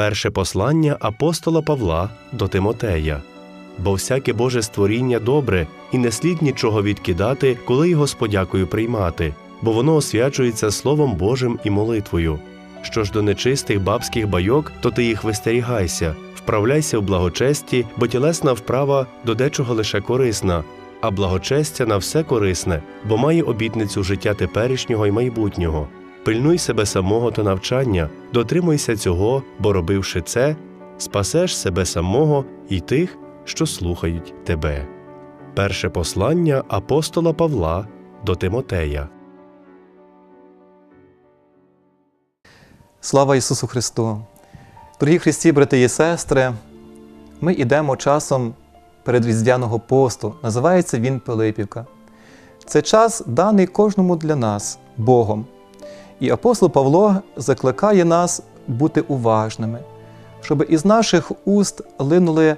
Перше послання апостола Павла до Тимотея. Бо всяке Боже створіння добре, і не слід нічого відкидати, коли його з подякою приймати, бо воно освячується Словом Божим і молитвою. Що ж до нечистих бабських байок, то ти їх вистерігайся, вправляйся в благочесті, бо тілесна вправа до дечого лише корисна, а благочестя на все корисне, бо має обітницю життя теперішнього і майбутнього. Пильнуй себе самого та навчання, дотримуйся цього, бо робивши це, спасеш себе самого і тих, що слухають тебе. Перше послання апостола Павла до Тимотея. Слава Ісусу Христу! Дорогі Христі, брати і сестри, ми йдемо часом передріздвяного посту. Називається він Пилипівка. Це час даний кожному для нас, Богом. І апостол Павло закликає нас бути уважними, щоб із наших уст линули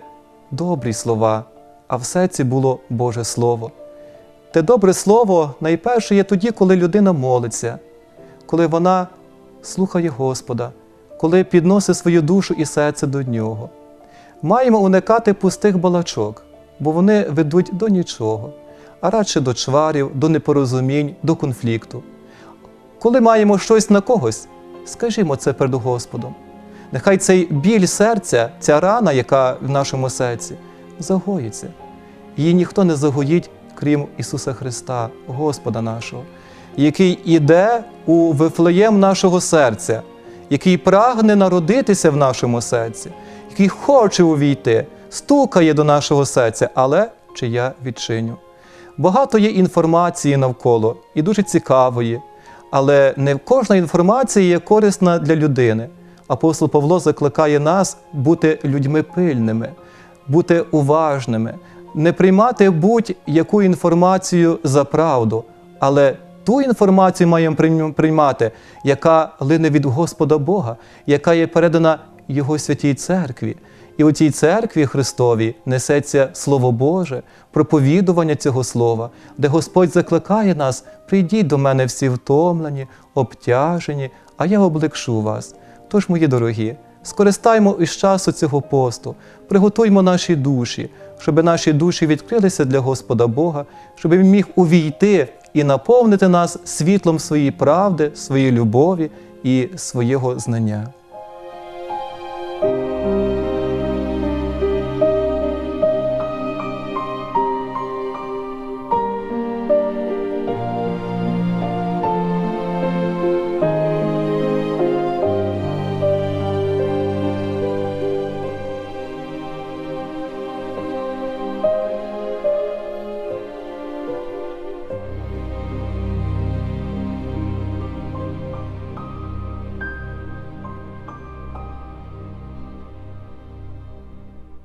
добрі слова, а в серці було Боже Слово. Те добре слово найперше є тоді, коли людина молиться, коли вона слухає Господа, коли підносить свою душу і серце до Нього. Маємо уникати пустих балачок, бо вони ведуть до нічого, а радше до чварів, до непорозумінь, до конфлікту. Коли маємо щось на когось, скажімо це перед Господом. Нехай цей біль серця, ця рана, яка в нашому серці, загоїться. Її ніхто не загоїть, крім Ісуса Христа, Господа нашого, який іде у вифлеєм нашого серця, який прагне народитися в нашому серці, який хоче увійти, стукає до нашого серця, але чи я відчиню. Багато є інформації навколо і дуже цікавої, але не кожна інформація є корисна для людини. Апостол Павло закликає нас бути людьми пильними, бути уважними, не приймати будь-яку інформацію за правду, але ту інформацію маємо приймати, яка лине від Господа Бога, яка є передана Його святій церкві. І у цій церкві Христовій несеться Слово Боже, проповідування цього Слова, де Господь закликає нас: прийдіть до мене всі втомлені, обтяжені, а я облегшу вас. Тож, мої дорогі, скористаймо із часу цього посту, приготуймо наші душі, щоб наші душі відкрилися для Господа Бога, щоб Він міг увійти і наповнити нас світлом своєї правди, своєї любові і свого знання.